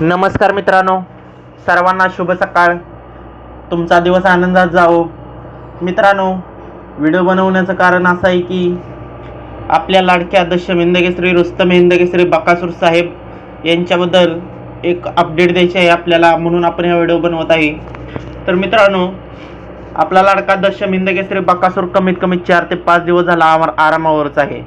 नमस्कार मित्रांनो सर्वांना शुभ सकाळ. तुमचा दिवस आनंदात जावो. मित्रांनो व्हिडिओ बनवण्याचं कारण असं आहे की आपल्या लाडक्या दशम हिंदकेसरी रुस्तम हिंदकेसरी बकासूर साहेब यांच्याबद्दल एक अपडेट द्यायची आहे आपल्याला म्हणून आपण हा व्हिडिओ बनवत आहे. तर मित्रांनो आपला लाडका दशम हिंदकेसरी बकासूर कमीत कमी चार ते पाच दिवस झाला आरामावरच आहे.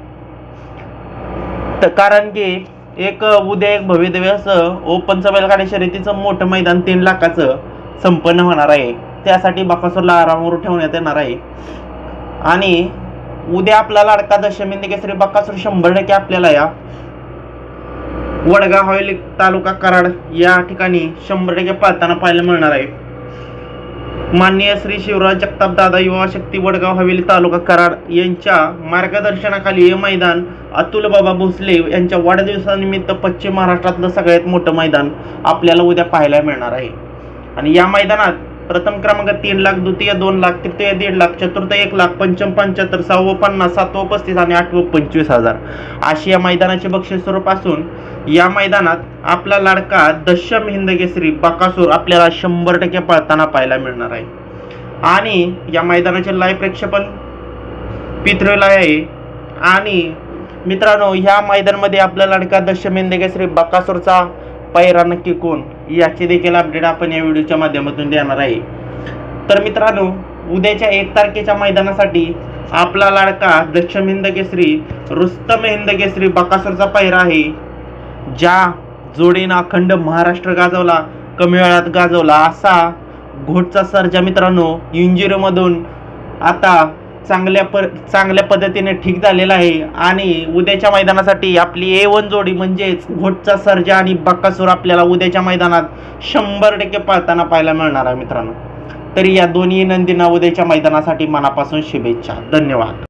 तर कारण की एक उद्या एक भव्यदिव्य असं ओपनचं बैलगाडी शर्यतीचं मोठं मैदान तीन लाखाचं संपन्न होणार आहे. त्यासाठी बाकासूरला आरामावर ठेवण्यात येणार आहे. आणि उद्या आपला लाडका दशमिंद केसरी बाकासूर शंभर टक्के आपल्याला या वडगाव हवेली तालुका कराड या ठिकाणी शंभर टक्के पाळताना पाहायला मिळणार आहे. माननीय श्री शिवराज जगताप दादा युवा शक्ती वडगाव हवेली तालुका कराड यांच्या मार्गदर्शनाखाली हे मैदान अतुल बाबा भोसले यांच्या वाढदिवसानिमित्त पश्चिम महाराष्ट्रातलं सगळ्यात मोठं मैदान आपल्याला उद्या पाहायला मिळणार आहे. आणि या मैदानात प्रथम क्रमांक तीन लाख द्वितीय दोन लाख तृतीय दीड लाख चतुर्थ एक लाख पंचम पंच्याहत्तर सहावं पन्नास सातवं पस्तीस आणि आठवं पंचवीस हजार. अशी या मैदानाचे बक्षीस स्वरूप असून या मैदानात आपला लाडका दशम हिंदकेसरी बकासूर आपल्याला शंभर टक्के पळताना पाहायला मिळणार आहे. आणि या मैदानाचे लाईव्ह प्रेक्षेपण पितृलाय आहे. आणि मित्रांनो ह्या मैदानामध्ये आपला लाडका दशम हिंदकेसरी बकासूरचा पैरा नक्की कोण? याची देखील अपडेट आपण या व्हिडिओच्या माध्यमातून देणार आहे. तर मित्रांनो उद्याच्या एक तारखेच्या मैदानासाठी आपला लाडका दक्षिण हिंद केसरी रुस्तम हिंद केसरी बकासूरचा पैरा आहे. ज्या जोडीनं अखंड महाराष्ट्र गाजवला कमी वेळात गाजवला असा घोटचा सर्जा मित्रांनो इंजिरोमधून आता चांगल्या पर चांगल्या पद्धतीने ठीक झालेला आहे. आणि उद्याच्या मैदानासाठी आपली ए वन जोडी म्हणजेच घोटचा सर्जा आणि बक्कासूर आपल्याला उद्याच्या मैदानात शंभर टक्के पाळताना पाहायला मिळणार आहे मित्रांनो. तरी या दोन्ही नंदींना उद्याच्या मैदानासाठी मनापासून शुभेच्छा. धन्यवाद.